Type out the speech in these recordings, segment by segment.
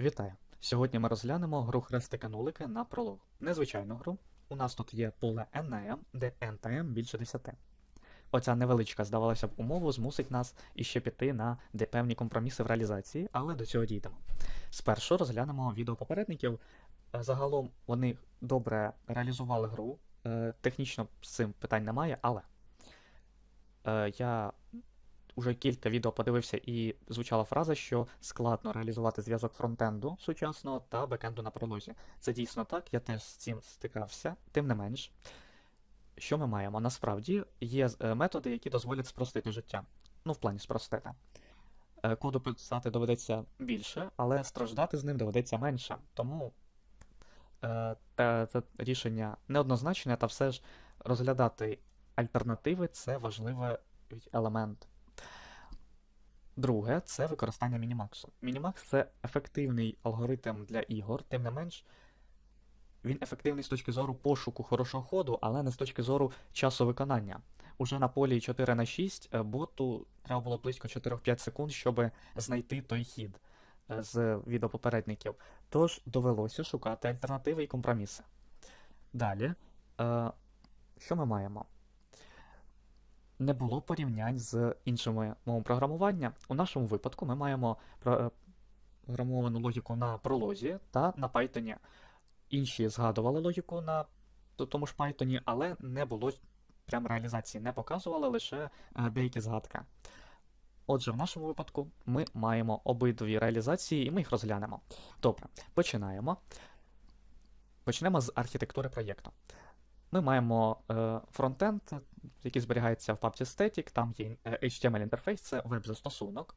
Вітаю! Сьогодні ми розглянемо гру хрестика-нулики на пролог. Незвичайну гру. У нас тут є поле NM, де N та M більше 10. Оця невеличка, здавалося б, умова змусить нас іще піти на де певні компроміси в реалізації, але до цього дійдемо. Спершу розглянемо відео попередників. Е, Загалом вони добре реалізували гру. Е, Технічно з цим питань немає, але е, я уже кілька відео подивився і звучала фраза, що складно реалізувати зв'язок фронтенду сучасного та бекенду на пролозі. Це дійсно так, я теж з цим стикався, тим не менш. Що ми маємо? Насправді є е, методи, які дозволять спростити життя. Ну, в плані спростити. Е, Коду писати доведеться більше, але страждати з ним доведеться менше. Тому е, це рішення неоднозначне, та все ж розглядати альтернативи це важливий елемент. Друге, це використання мінімаксу. Мінімакс це ефективний алгоритм для ігор, тим не менш, він ефективний з точки зору пошуку хорошого ходу, але не з точки зору часу виконання. Уже на полі 4 на 6 е, боту треба було близько 4-5 секунд, щоб знайти той хід е, з відеопопередників. Тож довелося шукати альтернативи і компроміси. Далі, е, що ми маємо? Не було порівнянь з іншими мовами програмування. У нашому випадку ми маємо е, програмовану логіку на пролозі та на Python. Інші згадували логіку на тому ж Python, але не було прям реалізації, не показували лише е, деякі згадки. Отже, в нашому випадку ми маємо обидві реалізації, і ми їх розглянемо. Добре, починаємо. Почнемо з архітектури проєкту. Ми маємо е, фронтенд, який зберігається в папці Static, там є е, HTML інтерфейс, це веб-застосунок.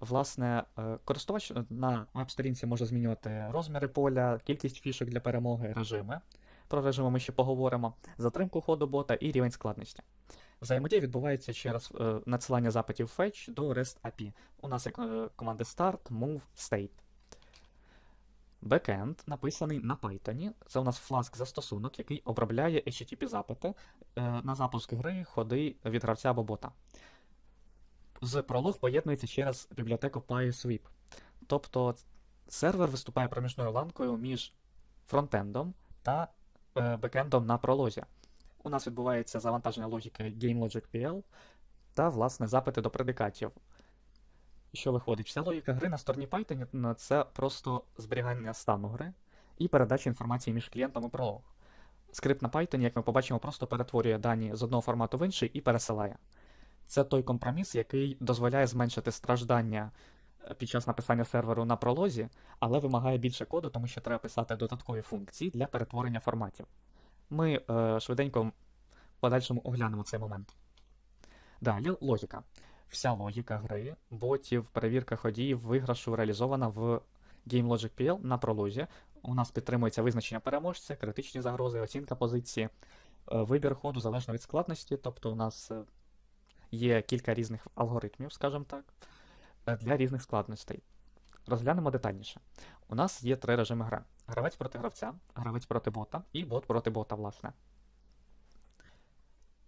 Власне, е, користувач на веб-сторінці може змінювати розміри поля, кількість фішок для перемоги, режими. Про режими ми ще поговоримо, затримку ходу бота і рівень складності. Взаємодія відбувається через надсилання запитів fetch до REST API. У нас є команди start, move, state. Бекенд написаний на Python. Це у нас Flask застосунок, який обробляє HTTP запити е, на запуск гри, ходи від гравця або бота. З пролог поєднується через бібліотеку PySweep. Тобто сервер виступає проміжною ланкою між фронтендом та е, бекендом на пролозі. У нас відбувається завантаження логіки GameLogic.pl та, власне, запити до предикатів. Що виходить? Вся логіка гри на стороні Python це просто зберігання стану гри і передача інформації між клієнтом і пролог. Скрипт на Python, як ми побачимо, просто перетворює дані з одного формату в інший і пересилає. Це той компроміс, який дозволяє зменшити страждання е, під час написання серверу на пролозі, але вимагає більше коду, тому що треба писати додаткові функції для перетворення форматів. Ми е, швиденько в подальшому оглянемо цей момент. Далі логіка. Вся логіка гри, ботів, перевірка ходів, виграшу реалізована в GameLogic.pl на пролозі. У нас підтримується визначення переможця, критичні загрози, оцінка позиції, е, вибір ходу залежно від складності. Тобто у нас е, є кілька різних алгоритмів, скажімо так, е, для різних складностей. Розглянемо детальніше. У нас є три режими гри: гравець проти гравця, гравець проти бота і бот проти бота, власне.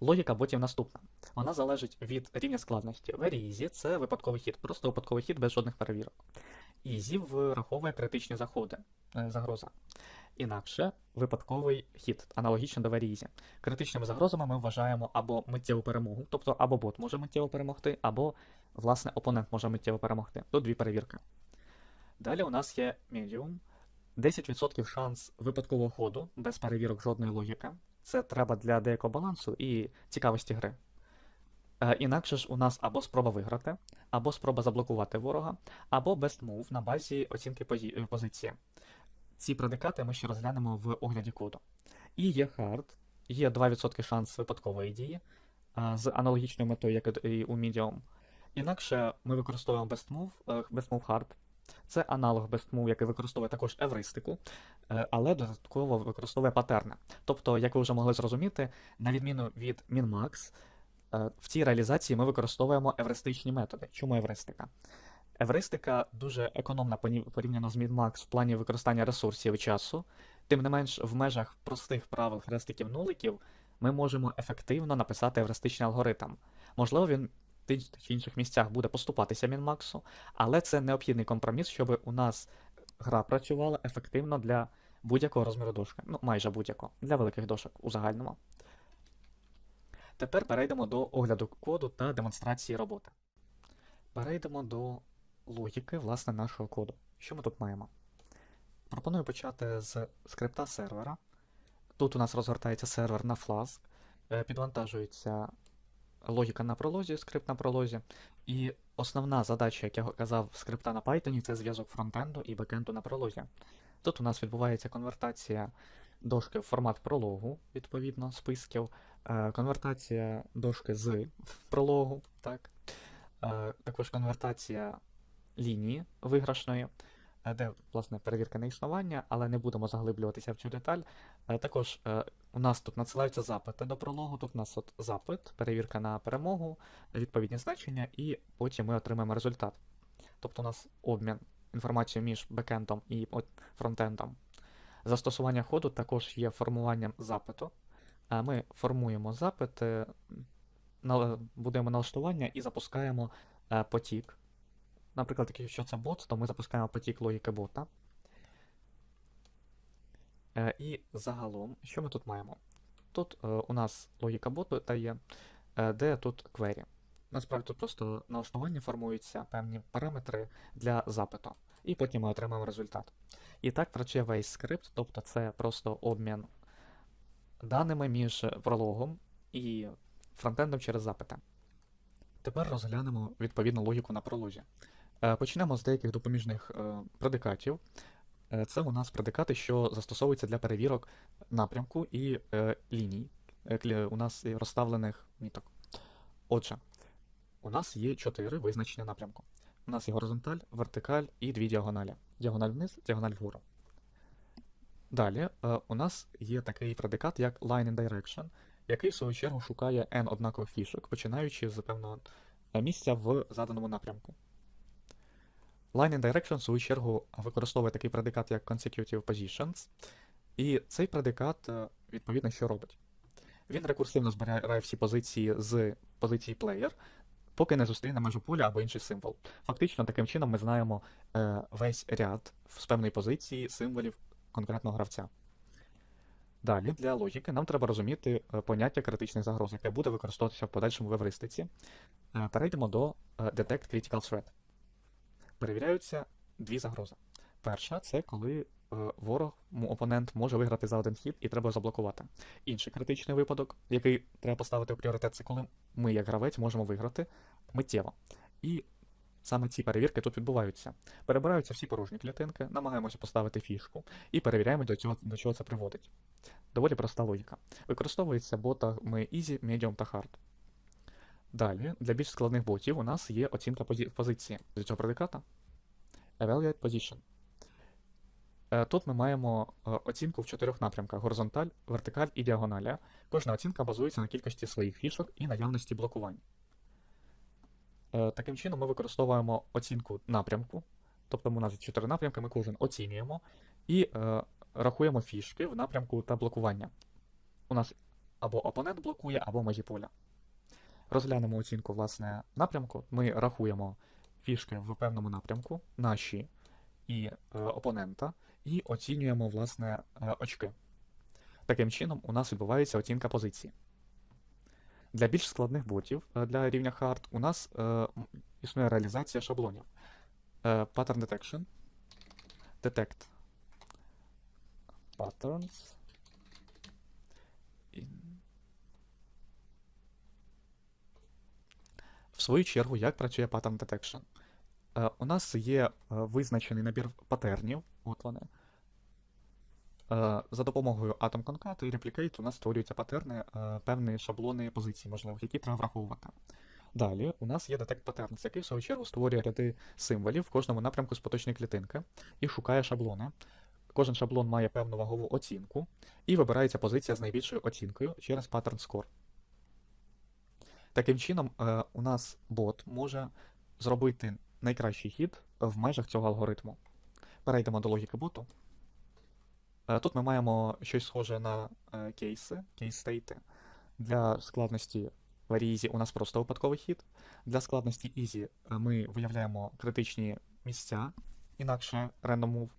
Логіка ботів наступна. Вона залежить від рівня складності. Very easy – це випадковий хід, просто випадковий хід без жодних перевірок. Easy враховує критичні заходи, е, загроза. Інакше випадковий хід, аналогічно до easy. Критичними загрозами ми вважаємо або миттєву перемогу, тобто або бот може миттєво перемогти, або, власне, опонент може миттєво перемогти. Тут дві перевірки. Далі у нас є medium. 10% шанс випадкового ходу без перевірок жодної логіки. Це треба для деякого балансу і цікавості гри. Е, інакше ж у нас або спроба виграти, або спроба заблокувати ворога, або best move на базі оцінки е, позиції. Ці предикати ми ще розглянемо в огляді коду. І є hard, є 2% шанс випадкової дії е, з аналогічною метою, як і у Medium. Інакше ми використовуємо best move, е, best move hard. Це аналог best move, який використовує також евристику, е, але додатково використовує патерни. Тобто, як ви вже могли зрозуміти, на відміну від min-max, е, в цій реалізації ми використовуємо евристичні методи. Чому евристика? Евристика дуже економна порівняно з min-max в плані використання ресурсів і часу. Тим не менш, в межах простих правил хрестиків-нуликів ми можемо ефективно написати евристичний алгоритм. Можливо, він тих чи інших місцях буде поступатися min-max, але це необхідний компроміс, щоб у нас гра працювала ефективно для будь-якого розміру дошки. Ну, майже будь-якого, для великих дошок у загальному. Тепер перейдемо до огляду коду та демонстрації роботи. Перейдемо до логіки власне нашого коду. Що ми тут маємо? Пропоную почати з скрипта сервера. Тут у нас розгортається сервер на Flask, е, підвантажується логіка на пролозі, скрипт на пролозі. І основна задача, як я казав, скрипта на Python, це зв'язок фронтенду і бекенду на пролозі. Тут у нас відбувається конвертація дошки в формат прологу, відповідно, списків, е, конвертація дошки з прологу, так. Е, також конвертація лінії виграшної, де, власне, перевірка на існування, але не будемо заглиблюватися в цю деталь. Е, Також е, у нас тут надсилаються запити до прологу. Тут у нас от запит, перевірка на перемогу, відповідні значення, і потім ми отримаємо результат. Тобто у нас обмін інформацією між бекендом і фронтендом. Застосування ходу також є формуванням запиту. Е, Ми формуємо запит, е, будуємо налаштування і запускаємо е, потік. Наприклад, якщо це бот, то ми запускаємо потік логіки бота. Е, І загалом, що ми тут маємо? Тут е, у нас логіка боту та є, е, де тут query. Насправді тут просто налаштування формуються певні параметри для запиту, і потім ми отримаємо результат. І так працює весь скрипт, тобто це просто обмін даними між прологом і фронтендом через запити. Тепер розглянемо відповідну логіку на пролозі. Е, Почнемо з деяких допоміжних е, предикатів. Е, Це у нас предикати, що застосовуються для перевірок напрямку і ліній. У нас розставлених міток. Отже, у нас є чотири визначення напрямку. У нас є горизонталь, вертикаль і дві діагоналі. Діагональ вниз, діагональ вгору. Далі у нас є такий предикат, як line in direction, який в свою чергу шукає n однакових фішок, починаючи з певного місця в заданому напрямку. Line in direction, в свою чергу, використовує такий предикат, як consecutive positions, і цей предикат, е, відповідно, що робить? Він рекурсивно збирає всі позиції з позиції player, поки не зустріне межу поля або інший символ. Фактично, таким чином ми знаємо е, весь ряд з певної позиції символів конкретного гравця. Далі, для логіки, нам треба розуміти е, поняття критичних загроз, яке буде використовуватися в подальшому в евристиці. Перейдемо до Detect Critical Threat. Перевіряються дві загрози. Перша це коли е, ворог, опонент може виграти за один хід і треба заблокувати. Інший критичний випадок, який треба поставити в пріоритет, це коли ми, як гравець, можемо виграти миттєво. І саме ці перевірки тут відбуваються. Перебираються всі порожні клітинки, намагаємося поставити фішку і перевіряємо, до чого, до чого це приводить. Доволі проста логіка. Використовується ботами Easy, Medium та Hard. Далі, для більш складних ботів у нас є оцінка позиції з цього предиката. Evaluate Position. Е, Тут ми маємо е, оцінку в чотирьох напрямках: горизонталь, вертикаль і діагоналя. Кожна оцінка базується на кількості своїх фішок і наявності блокувань. Е, Таким чином ми використовуємо оцінку напрямку. Тобто у нас є чотири напрямки, ми кожен оцінюємо і е, рахуємо фішки в напрямку та блокування. У нас або опонент блокує, або межі поля. Розглянемо оцінку власне напрямку. Ми рахуємо фішки в певному напрямку, наші і е, опонента, і оцінюємо власне е, очки. Таким чином, у нас відбувається оцінка позиції. Для більш складних ботів е, для рівня Hard у нас е, існує реалізація шаблонів. Е, Pattern Detection. Detect patterns. Свою чергу, як працює Pattern Detection? Е, У нас є е, визначений набір патернів, от вони. Е, За допомогою Atom Concat і Replicate у нас створюються патерни, певні шаблони позицій, можливо, які треба враховувати. Далі у нас є Detect Patterns, який в свою чергу створює ряди символів в кожному напрямку з поточної клітинки і шукає шаблони. Кожен шаблон має певну вагову оцінку, і вибирається позиція з найбільшою оцінкою через Pattern Score. Таким чином, е, у нас бот може зробити найкращий хід в межах цього алгоритму. Перейдемо до логіки боту. Е, Тут ми маємо щось схоже на е, кейси, кейс-стейти. Для складності в Easy у нас просто випадковий хід. Для складності Easy ми виявляємо критичні місця, інакше random move.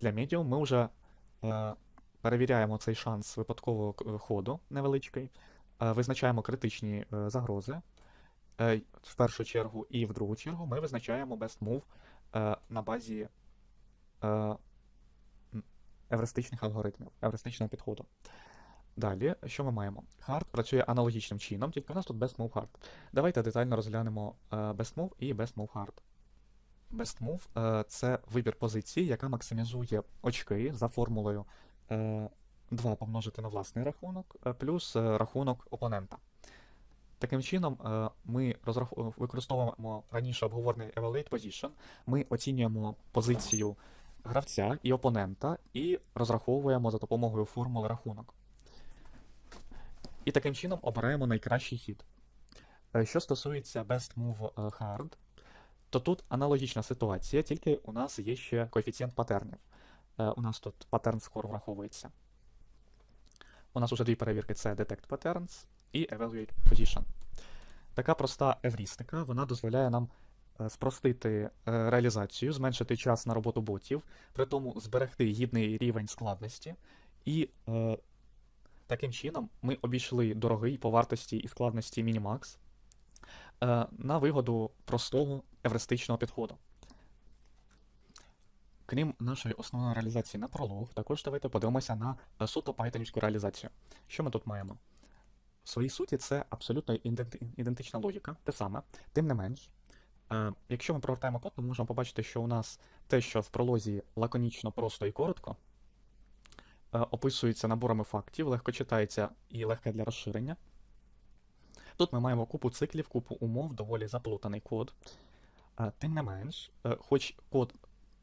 Для medium ми вже перевіряємо цей шанс випадкового ходу невеличкий, визначаємо критичні е, загрози. Е, в першу чергу і в другу чергу ми визначаємо best move е, на базі е, евристичних алгоритмів, евристичного підходу. Далі, що ми маємо? Hard працює аналогічним чином, тільки у нас тут best move hard. Давайте детально розглянемо е, best move і best move hard. Best move е, це вибір позиції, яка максимізує очки за формулою е, 2 помножити на власний рахунок, е, плюс е, рахунок опонента. Таким чином, е, ми використовуємо раніше обговорений Evaluate Position, ми оцінюємо позицію гравця і опонента і розраховуємо за допомогою формули рахунок. І таким чином обираємо найкращий хід. Що стосується Best Move Hard, то тут аналогічна ситуація, тільки у нас є ще коефіцієнт патернів. У нас тут паттерн скор враховується. У нас уже дві перевірки: це Detect Patterns і Evaluate Position. Така проста еврістика, вона дозволяє нам е, спростити е, реалізацію, зменшити час на роботу ботів, при тому зберегти гідний рівень складності. І е, таким чином ми обійшли дорогий по вартості і складності Minimax е, на вигоду простого евристичного підходу. Крім нашої основної реалізації на пролог, також давайте подивимося на е, суто пайтонівську реалізацію. Що ми тут маємо? В своїй суті це абсолютно ідентична логіка, те саме. Тим не менш, е, якщо ми провертаємо код, ми можемо побачити, що у нас те, що в пролозі лаконічно, просто і коротко, е, описується наборами фактів, легко читається і легке для розширення. Тут ми маємо купу циклів, купу умов, доволі заплутаний код. Тим не менш, хоч код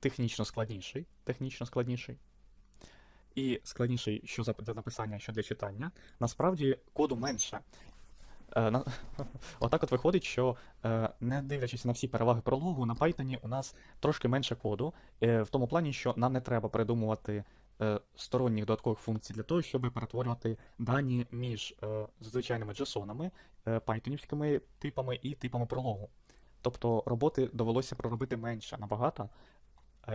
технічно складніший, технічно складніший, і складніший що за- написання, що для читання, насправді коду менше. Е. Отак от виходить, що е, не дивлячись на всі переваги прологу, на Python у нас трошки менше коду, е, в тому плані, що нам не треба придумувати сторонніх додаткових функцій для того, щоб перетворювати дані між звичайними JSON-ами, е, типами і типами прологу. Тобто роботи довелося проробити менше набагато,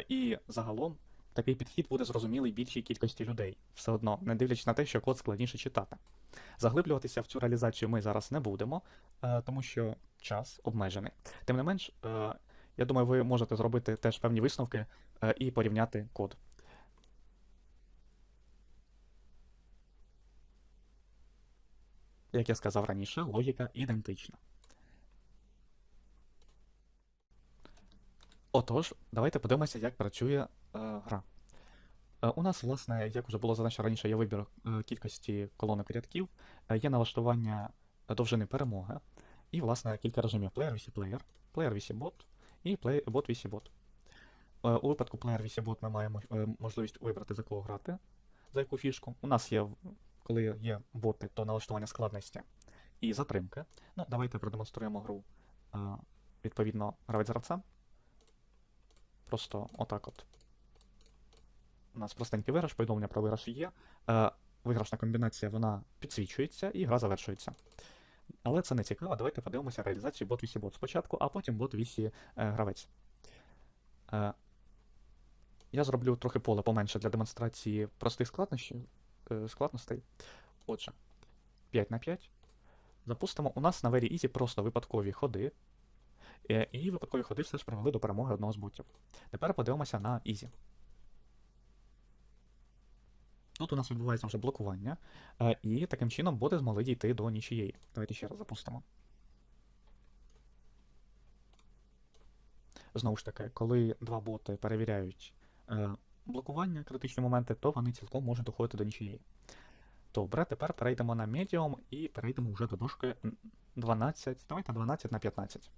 і загалом такий підхід буде зрозумілий більшій кількості людей, все одно, не дивлячись на те, що код складніше читати. Заглиблюватися в цю реалізацію ми зараз не будемо, е, тому що час обмежений. Тим не менш, е, я думаю, ви можете зробити теж певні висновки е, і порівняти код. Як я сказав раніше, логіка ідентична. Отож, давайте подивимося, як працює е, гра. Е, у нас, власне, як вже було зазначено раніше, є вибір е, кількості колонок рядків, е, є налаштування довжини перемоги, і, власне, кілька режимів Player VC Player, Player VC Bot і Play- Bot VC. Е, у випадку Player VC Bot ми маємо е, можливість вибрати за кого грати, за яку фішку. У нас є, коли є боти, то налаштування складності і затримки. Ну, давайте продемонструємо гру е, відповідно гравець гравця. Просто отак от. У нас простенький виграш, повідомлення про виграш є. Е, виграшна комбінація вона підсвічується і гра завершується. Але це не цікаво. Давайте подивимося реалізацію бот 8 бот спочатку, а потім бот 8 е, гравець. Е, я зроблю трохи поле поменше для демонстрації простих е, складностей. Отже, 5 на 5. Запустимо. У нас на Very Easy просто випадкові ходи. Е, І випадкові ходи все ж привели до перемоги одного з ботів. Тепер подивимося на Easy. Тут у нас відбувається вже блокування, е, і таким чином боти змогли дійти до нічиєї. Давайте ще раз запустимо. Знову ж таки, коли два боти перевіряють е, блокування, критичні моменти, то вони цілком можуть доходити до нічиєї. Добре, тепер перейдемо на медіум і перейдемо вже до дошки 12. Давайте 12 на 15.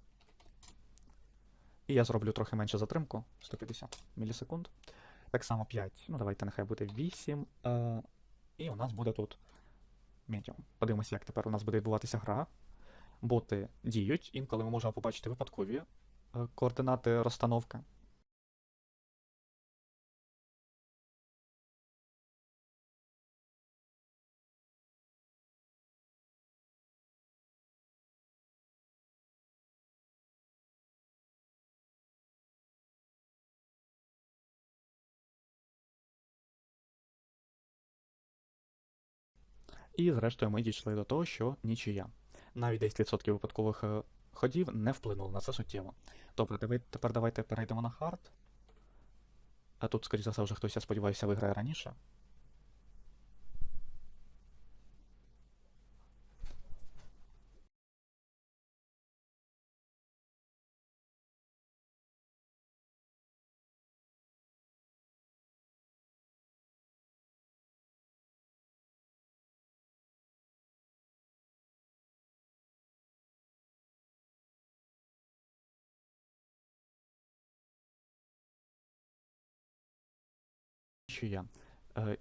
І я зроблю трохи менше затримку 150 мілісекунд. Так само 5. Ну, давайте нехай буде 8. Е, і у нас буде тут медіум. Подивимося, як тепер у нас буде відбуватися гра. Боти діють, інколи ми можемо побачити випадкові е, координати розстановки. І зрештою ми дійшли до того, що нічия. Навіть 10% випадкових е, ходів не вплинуло на це суттєво. Добре, тепер давайте перейдемо на хард. А тут, скоріш за все, вже хтось, я сподіваюся, виграє раніше. Нічия. Е,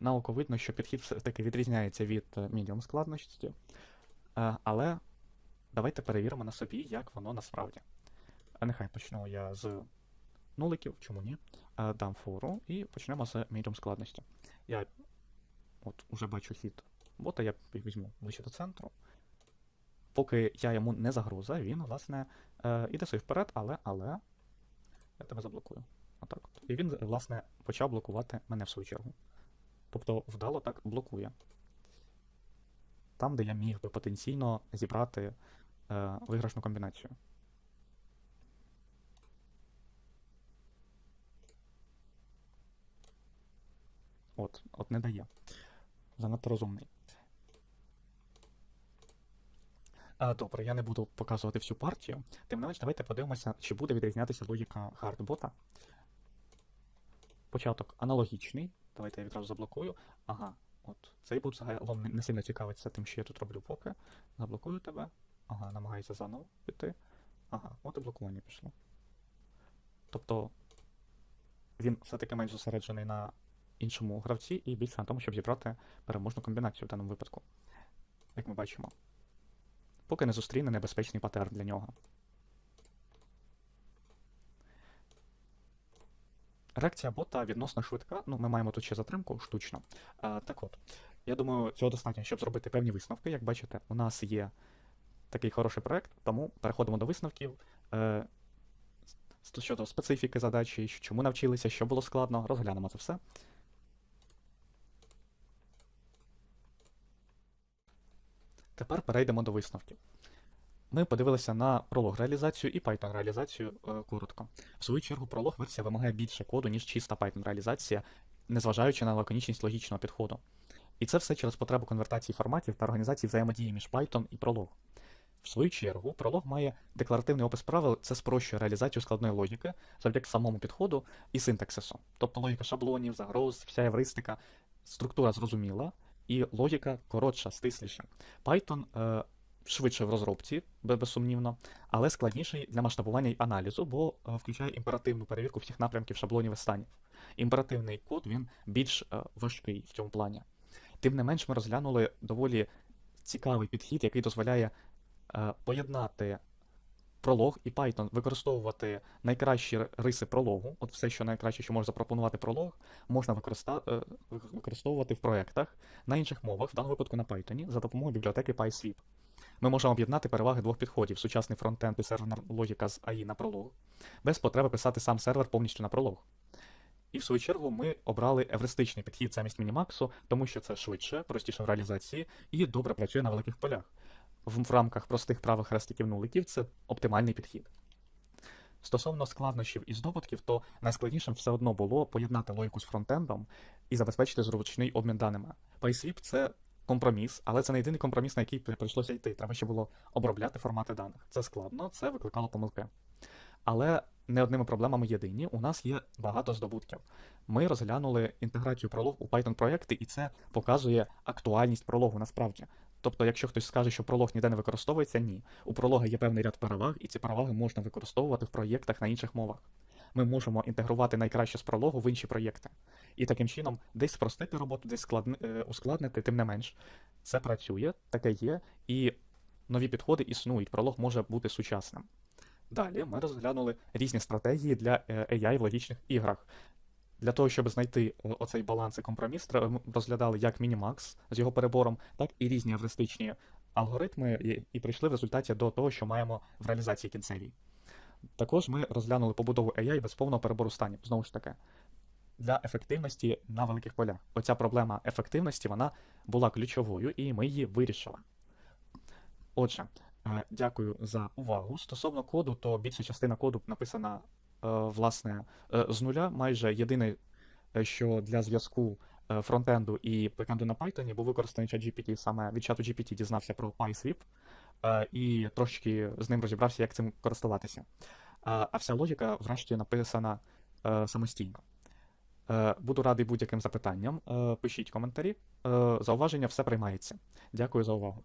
на видно, що підхід все-таки відрізняється від е, медіум складності. Е, але давайте перевіримо на собі, як воно насправді. Нехай почну я з нуликів, чому ні? Дам фору і почнемо з медіум складності. Я от уже бачу хід бота, я візьму ближче до центру. Поки я йому не загроза, він, власне, іде собі вперед, але, але. Я тебе заблокую. Отак от. І він, власне, почав блокувати мене в свою чергу. Тобто вдало так блокує. Там, де я міг би потенційно зібрати е, виграшну комбінацію. От, от не дає. Занадто розумний. А, добре, я не буду показувати всю партію. Тим не менш, давайте подивимося, чи буде відрізнятися логіка хардбота. Початок аналогічний. Давайте я відразу заблокую. Ага, от. Цей бот загалом не сильно цікавиться тим, що я тут роблю поки. Заблокую тебе. Ага, намагається заново піти. Ага, от і блокування пішло. Тобто він все-таки менш зосереджений на іншому гравці і більше на тому, щоб зібрати переможну комбінацію в даному випадку. Як ми бачимо. Поки не зустріне небезпечний патерн для нього. Реакція бота відносно швидка. Ну, ми маємо тут ще затримку штучно. А, так от, я думаю, цього достатньо, щоб зробити певні висновки. Як бачите, у нас є такий хороший проект, тому переходимо до висновків. Е, щодо специфіки задачі, чому навчилися, що було складно, розглянемо це все. Тепер перейдемо до висновків. Ми подивилися на пролог реалізацію і Python реалізацію е, коротко. В свою чергу, пролог версія вимагає більше коду, ніж чиста Python реалізація, незважаючи на лаконічність логічного підходу. І це все через потребу конвертації форматів та організації взаємодії між Python і пролог. В свою чергу, пролог має декларативний опис правил, це спрощує реалізацію складної логіки завдяки самому підходу і синтаксису. Тобто логіка шаблонів, загроз, вся евристика, структура зрозуміла, і логіка коротша, стисліша. Python е, швидше в розробці, безсумнівно, але складніший для масштабування й аналізу, бо е, включає імперативну перевірку всіх напрямків шаблонів і станів. Імперативний код він більш е, важкий в цьому плані. Тим не менш, ми розглянули доволі цікавий підхід, який дозволяє е, поєднати пролог і Python, використовувати найкращі риси прологу, от все, що найкраще, що може запропонувати пролог, можна е, використовувати в проєктах на інших мовах, в даному випадку на Python, за допомогою бібліотеки PySweep. Ми можемо об'єднати переваги двох підходів: сучасний фронтенд і серверна логіка з AI на пролог, без потреби писати сам сервер повністю на пролог. І в свою чергу ми обрали евристичний підхід замість мінімаксу, тому що це швидше, простіше в реалізації і добре працює на великих полях. В, рамках простих правих хрестиків нуликів це оптимальний підхід. Стосовно складнощів і здобутків, то найскладнішим все одно було поєднати логіку з фронтендом і забезпечити зручний обмін даними. PySweep — це компроміс, але це не єдиний компроміс, на який при- прийшлося йти. Треба ще було обробляти формати даних. Це складно, це викликало помилки. Але не одними проблемами єдині. У нас є багато здобутків. Ми розглянули інтеграцію пролог у Python проекти, і це показує актуальність прологу насправді. Тобто, якщо хтось скаже, що пролог ніде не використовується, ні. У пролога є певний ряд переваг, і ці переваги можна використовувати в проєктах на інших мовах. Ми можемо інтегрувати найкраще з прологу в інші проєкти. І таким чином десь спростити роботу, десь складни, е, ускладнити, тим не менш. Це працює, таке є, і нові підходи існують. Пролог може бути сучасним. Далі ми розглянули різні стратегії для е, AI в логічних іграх. Для того, щоб знайти оцей баланс і компроміс, розглядали як Minimax з його перебором, так і різні евристичні алгоритми, і, прийшли в результаті до того, що маємо в реалізації кінцевій. Також ми розглянули побудову AI без повного перебору станів. Знову ж таки, для ефективності на великих полях. Оця проблема ефективності вона була ключовою, і ми її вирішили. Отже, е, дякую за увагу. Стосовно коду, то більша частина коду написана власне е, з нуля. Майже єдине, е, що для зв'язку е, фронтенду і бекенду на Python був використаний ChatGPT. Саме від чату GPT дізнався про PySweep е, і трошки з ним розібрався, як цим користуватися. А вся логіка, врешті, написана е, самостійно. Е, Буду радий будь-яким запитанням. Е, Пишіть коментарі. Е, Зауваження все приймається. Дякую за увагу.